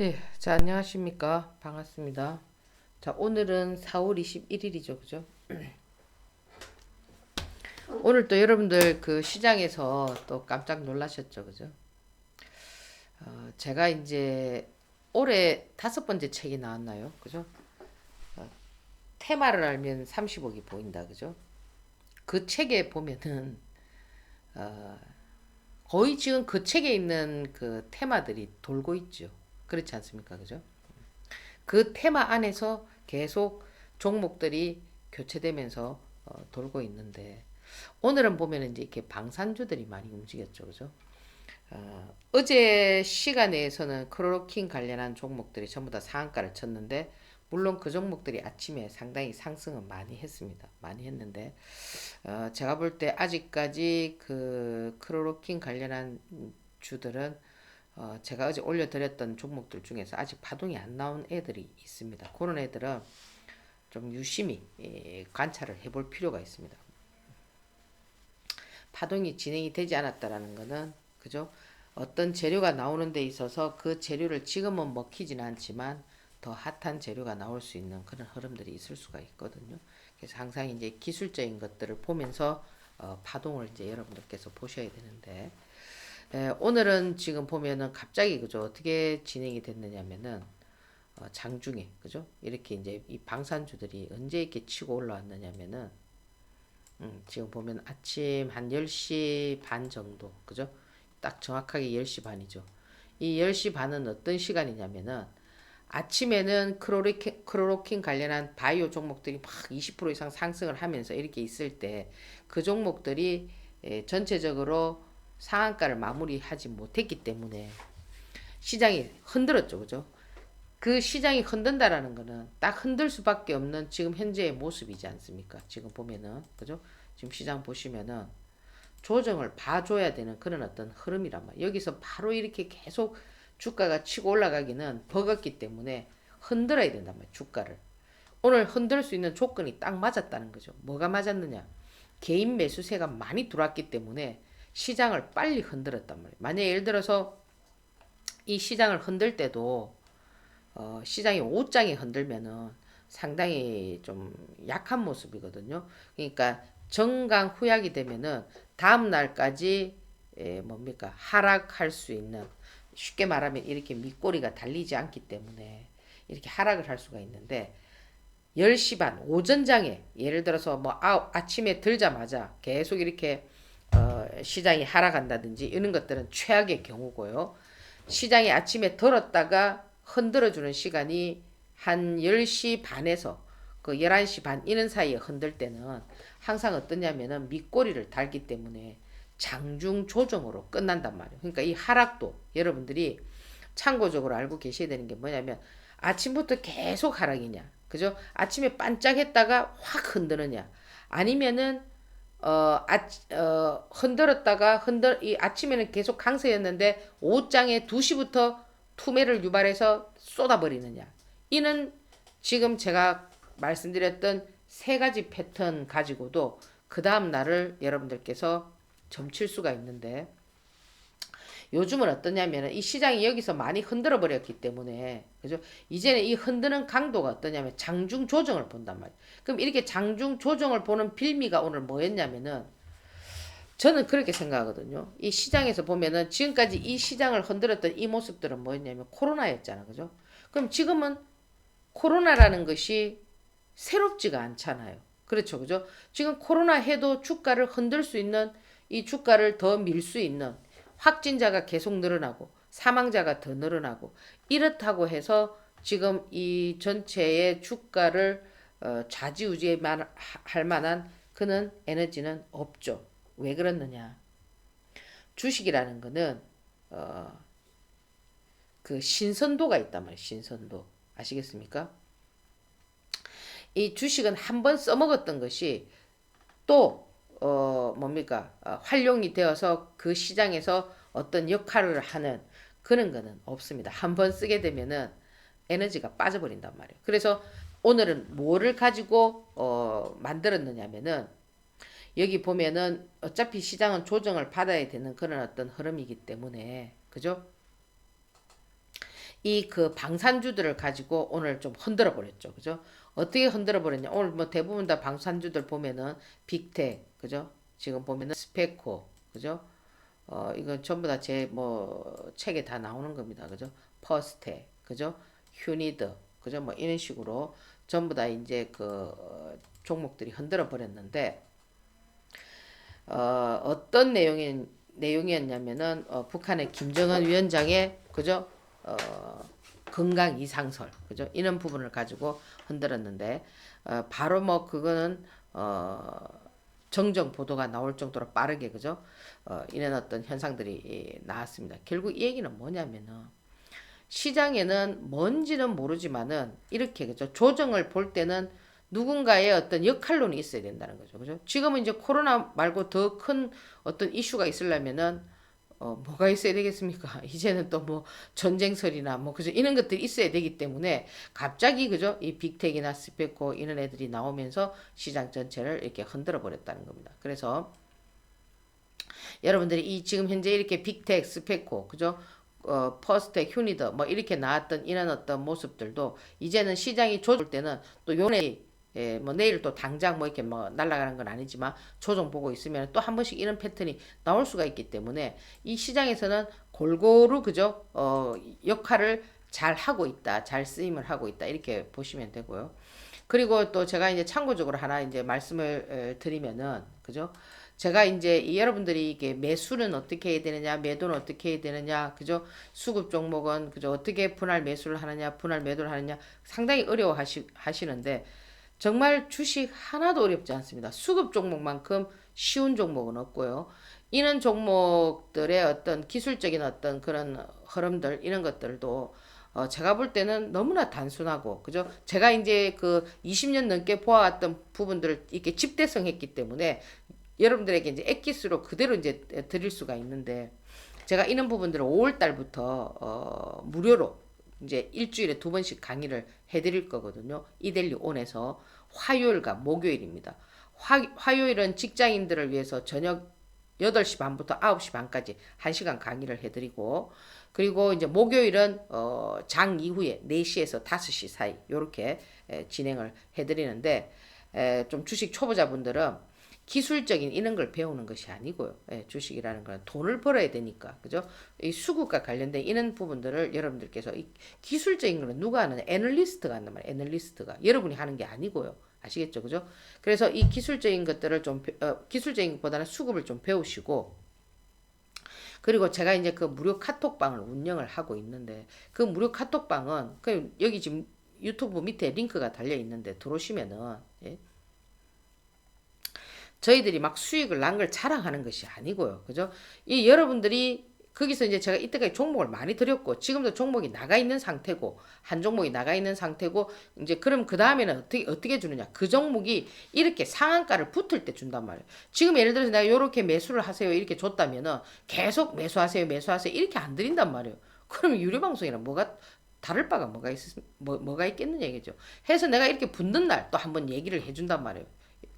예, 자, 안녕하십니까. 반갑습니다. 자, 오늘은 4월 21일이죠. 그죠? 오늘 또 여러분들 그 시장에서 또 깜짝 놀라셨죠. 그죠? 어, 제가 이제 올해 다섯 번째 책이 나왔나요? 그죠? 어, 테마를 알면 30억이 보인다. 그죠? 그 책에 보면은, 어, 거의 지금 그 책에 있는 그 테마들이 돌고 있죠. 그렇지 않습니까? 그죠? 그 테마 안에서 계속 종목들이 교체되면서 어, 돌고 있는데 오늘은 보면 이제 이렇게 방산주들이 많이 움직였죠. 그죠? 어, 어제 시간에서는 크로로킨 관련한 종목들이 전부 다 상한가를 쳤는데 물론 그 종목들이 아침에 상당히 상승은 많이 했습니다. 많이 했는데 어, 제가 볼 때 아직까지 그 크로로킨 관련한 주들은 어, 제가 어제 올려드렸던 종목들 중에서 아직 파동이 안 나온 애들이 있습니다. 그런 애들은 좀 유심히 예, 관찰을 해볼 필요가 있습니다. 파동이 진행이 되지 않았다라는 것은 그죠? 어떤 재료가 나오는 데 있어서 그 재료를 지금은 먹히지는 않지만 더 핫한 재료가 나올 수 있는 그런 흐름들이 있을 수가 있거든요. 그래서 항상 이제 기술적인 것들을 보면서 어, 파동을 이제 여러분들께서 보셔야 되는데 에, 오늘은 지금 보면은 갑자기 그죠? 어떻게 진행이 됐느냐면은 어, 장중에 그죠? 이렇게 이제 이 방산주들이 언제 이렇게 치고 올라왔느냐면은 음, 지금 보면 아침 한 10시 반 정도 그죠? 딱 정확하게 10시 반이죠. 이 10시 반은 어떤 시간이냐면은 아침에는 크로로킨, 크로로킨 관련한 바이오 종목들이 막 20% 이상 상승을 하면서 이렇게 있을 때 그 종목들이 에, 전체적으로 상한가를 마무리하지 못했기 때문에 시장이 흔들었죠. 그죠? 그 시장이 흔든다라는 거는 딱 흔들 수밖에 없는 지금 현재의 모습이지 않습니까? 지금 보면은 그죠? 지금 시장 보시면은 조정을 봐줘야 되는 그런 어떤 흐름이란 말이에요. 여기서 바로 이렇게 계속 주가가 치고 올라가기는 버겁기 때문에 흔들어야 된단 말이에요. 주가를. 오늘 흔들 수 있는 조건이 딱 맞았다는 거죠. 뭐가 맞았느냐? 개인 매수세가 많이 들어왔기 때문에 시장을 빨리 흔들었단 말이에요. 만약에 예를 들어서 이 시장을 흔들 때도 어, 시장이 5장이 흔들면은 상당히 좀 약한 모습이거든요. 그러니까 정강 후약이 되면은 다음 날까지 에, 뭡니까 하락할 수 있는 쉽게 말하면 이렇게 밑꼬리가 달리지 않기 때문에 이렇게 하락을 할 수가 있는데 10시 반 오전장에 예를 들어서 뭐 아, 아침에 들자마자 계속 이렇게 어, 시장이 하락한다든지 이런 것들은 최악의 경우고요. 시장이 아침에 들었다가 흔들어주는 시간이 한 10시 반에서 그 11시 반 이런 사이에 흔들 때는 항상 어떠냐면은 밑꼬리를 달기 때문에 장중 조정으로 끝난단 말이에요. 그러니까 이 하락도 여러분들이 참고적으로 알고 계셔야 되는 게 뭐냐면 아침부터 계속 하락이냐. 그죠? 아침에 반짝했다가 확 흔드느냐. 아니면은 어, 아, 어, 흔들었다가 흔들 이 아침에는 계속 강세였는데 오후장에 2시부터 투매를 유발해서 쏟아버리느냐. 이는 지금 제가 말씀드렸던 세 가지 패턴 가지고도 그 다음 날을 여러분들께서 점칠 수가 있는데 요즘은 어떠냐면 이 시장이 여기서 많이 흔들어 버렸기 때문에 그죠? 이제는 이 흔드는 강도가 어떠냐면 장중 조정을 본단 말이에요. 그럼 이렇게 장중 조정을 보는 빌미가 오늘 뭐였냐면은 저는 그렇게 생각하거든요. 이 시장에서 보면은 지금까지 이 시장을 흔들었던 이 모습들은 뭐였냐면 코로나였잖아. 그죠? 그럼 지금은 코로나라는 것이 새롭지가 않잖아요. 그렇죠. 그죠? 지금 코로나 해도 주가를 흔들 수 있는 이 주가를 더 밀 수 있는 확진자가 계속 늘어나고 사망자가 더 늘어나고 이렇다고 해서 지금 이 전체의 주가를 어, 좌지우지할 만한 그는 에너지는 없죠. 왜 그렇느냐? 주식이라는 거는 어, 그 신선도가 있단 말이에요. 신선도 아시겠습니까? 이 주식은 한 번 써먹었던 것이 또 어, 뭡니까? 어, 활용이 되어서 그 시장에서 어떤 역할을 하는 그런 거는 없습니다. 한 번 쓰게 되면은 에너지가 빠져버린단 말이에요. 그래서 오늘은 뭐를 가지고 어, 만들었느냐면은 여기 보면은 어차피 시장은 조정을 받아야 되는 그런 어떤 흐름이기 때문에 그죠? 이 그 방산주들을 가지고 오늘 좀 흔들어 버렸죠. 그죠? 어떻게 흔들어 버렸냐? 오늘 뭐 대부분 다 방산주들 보면은 빅텍, 그죠? 지금 보면은 스페코, 그죠? 어, 이건 전부 다 제 뭐 책에 다 나오는 겁니다. 그죠? 퍼스테, 그죠? 휴니드, 그죠? 뭐 이런 식으로 전부 다 이제 그 어, 종목들이 흔들어 버렸는데 어, 어떤 내용인 내용이었냐면은 어, 북한의 김정은 위원장의 그죠? 어, 건강 이상설, 그죠? 이런 부분을 가지고 흔들었는데 어, 바로 뭐 그거는 어, 정정 보도가 나올 정도로 빠르게 그죠? 어, 이런 어떤 현상들이 예, 나왔습니다. 결국 이 얘기는 뭐냐면은 시장에는 뭔지는 모르지만은 이렇게 그죠? 조정을 볼 때는 누군가의 어떤 역할론이 있어야 된다는 거죠. 그죠? 지금은 이제 코로나 말고 더 큰 어떤 이슈가 있으려면은 어, 뭐가 있어야 되겠습니까? 이제는 또 뭐 전쟁설이나 뭐 그죠? 이런 것들이 있어야 되기 때문에 갑자기 그죠? 이 빅텍이나 스페코 이런 애들이 나오면서 시장 전체를 이렇게 흔들어 버렸다는 겁니다. 그래서 여러분들이 이 지금 현재 이렇게 빅텍, 스페코, 그죠? 어, 퍼스텍, 휴니더 뭐 이렇게 나왔던 이런 어떤 모습들도 이제는 시장이 조절 때는 또 요네 예, 뭐 내일 또 당장 뭐 이렇게 뭐 날아가는 건 아니지만 조정 보고 있으면 또 한 번씩 이런 패턴이 나올 수가 있기 때문에 이 시장에서는 골고루 그죠 어 역할을 잘 하고 있다 잘 쓰임을 하고 있다 이렇게 보시면 되고요 그리고 또 제가 이제 참고적으로 하나 이제 말씀을 에, 드리면은 그죠 제가 이제 이 여러분들이 이게 매수는 어떻게 해야 되느냐, 매도는 어떻게 해야 되느냐, 그죠? 수급 종목은 그죠? 어떻게 분할 매수를 하느냐, 분할 매도를 하느냐 상당히 어려워 하시, 하시는데 정말 주식 하나도 어렵지 않습니다. 수급 종목만큼 쉬운 종목은 없고요. 이런 종목들의 어떤 기술적인 어떤 그런 흐름들 이런 것들도 어, 제가 볼 때는 너무나 단순하고 그죠? 제가 이제 그 20년 넘게 보아왔던 부분들을 이렇게 집대성했기 때문에 여러분들에게 이제 엑기스로 그대로 이제 드릴 수가 있는데 제가 이런 부분들을 5월 달부터 어, 무료로 이제 일주일에 두 번씩 강의를 해드릴 거거든요. 이델리 온에서 화요일과 목요일입니다. 화, 화요일은 직장인들을 위해서 저녁 8시 반부터 9시 반까지 1시간 강의를 해드리고 그리고 이제 목요일은 어, 장 이후에 4시에서 5시 사이 이렇게 진행을 해드리는데 에, 좀 주식 초보자분들은 기술적인 이런 걸 배우는 것이 아니고요. 예, 주식이라는 건 돈을 벌어야 되니까, 그죠? 이 수급과 관련된 이런 부분들을 여러분들께서 이 기술적인 거는 누가 하는 애널리스트가 한단 말이에요. 애널리스트가 여러분이 하는 게 아니고요. 아시겠죠, 그죠? 그래서 이 기술적인 것들을 좀 어, 기술적인 것보다는 수급을 좀 배우시고 그리고 제가 이제 그 무료 카톡방을 운영을 하고 있는데 그 무료 카톡방은 그 여기 지금 유튜브 밑에 링크가 달려 있는데 들어오시면은 예? 저희들이 막 수익을 난 걸 자랑하는 것이 아니고요. 그죠? 이 여러분들이 거기서 이제 제가 이때까지 종목을 많이 드렸고 지금도 종목이 나가 있는 상태고 한 종목이 나가 있는 상태고 이제 그럼 그 다음에는 어떻게 어떻게 주느냐. 그 종목이 이렇게 상한가를 붙을 때 준단 말이에요. 지금 예를 들어서 내가 이렇게 매수를 하세요 이렇게 줬다면은 계속 매수하세요 매수하세요 이렇게 안 드린단 말이에요. 그럼 유료 방송이랑 뭐가 다를 바가 뭐가 있 뭐, 뭐가 있겠느냐 얘기죠. 해서 내가 이렇게 붙는 날 또 한번 얘기를 해준단 말이에요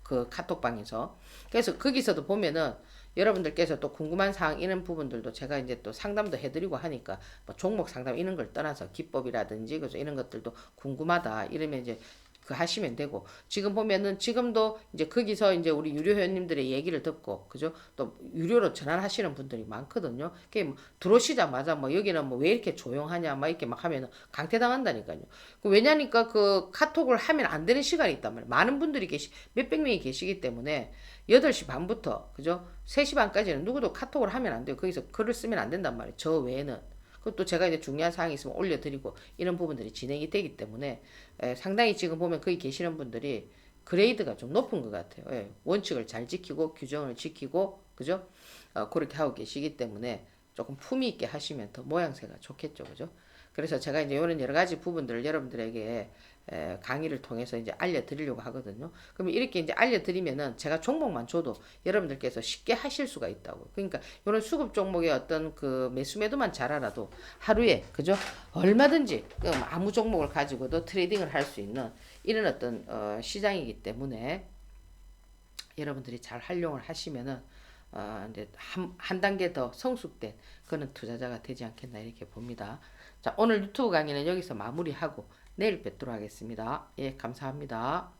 그 카톡방에서. 그래서 거기서도 보면은 여러분들께서 또 궁금한 사항 이런 부분들도 제가 이제 또 상담도 해드리고 하니까 뭐 종목 상담 이런 걸 떠나서 기법이라든지 그죠 이런 것들도 궁금하다 이러면 이제 그 하시면 되고 지금 보면은 지금도 이제 거기서 이제 우리 유료 회원님들의 얘기를 듣고 그죠 또 유료로 전환하시는 분들이 많거든요. 그게 뭐 들어오시자마자 뭐 여기는 뭐 왜 이렇게 조용하냐 막 이렇게 막 하면은 강퇴당한다니까요. 그 왜냐니까 그 카톡을 하면 안 되는 시간이 있단 말이에요. 많은 분들이 계시 몇백 명이 계시기 때문에 8시 반부터 그죠 3시 반까지는 누구도 카톡을 하면 안 돼요. 거기서 글을 쓰면 안 된단 말이에요. 저 외에는. 그것도 제가 이제 중요한 사항이 있으면 올려드리고 이런 부분들이 진행이 되기 때문에 에, 상당히 지금 보면 거기 계시는 분들이 그레이드가 좀 높은 것 같아요. 예, 원칙을 잘 지키고 규정을 지키고 그죠? 어, 그렇게 하고 계시기 때문에 조금 품위 있게 하시면 더 모양새가 좋겠죠, 그죠? 그래서 제가 이제 이런 여러 가지 부분들을 여러분들에게 에, 강의를 통해서 이제 알려드리려고 하거든요. 그러면 이렇게 이제 알려드리면은 제가 종목만 줘도 여러분들께서 쉽게 하실 수가 있다고. 그러니까 이런 수급 종목의 어떤 그 매수 매도만 잘 알아도 하루에 그죠? 얼마든지 그 아무 종목을 가지고도 트레이딩을 할 수 있는 이런 어떤 어, 시장이기 때문에 여러분들이 잘 활용을 하시면은 어, 이제 한, 한 단계 더 성숙된 그런 투자자가 되지 않겠나 이렇게 봅니다. 자, 오늘 유튜브 강의는 여기서 마무리하고 내일 뵙도록 하겠습니다. 예, 감사합니다.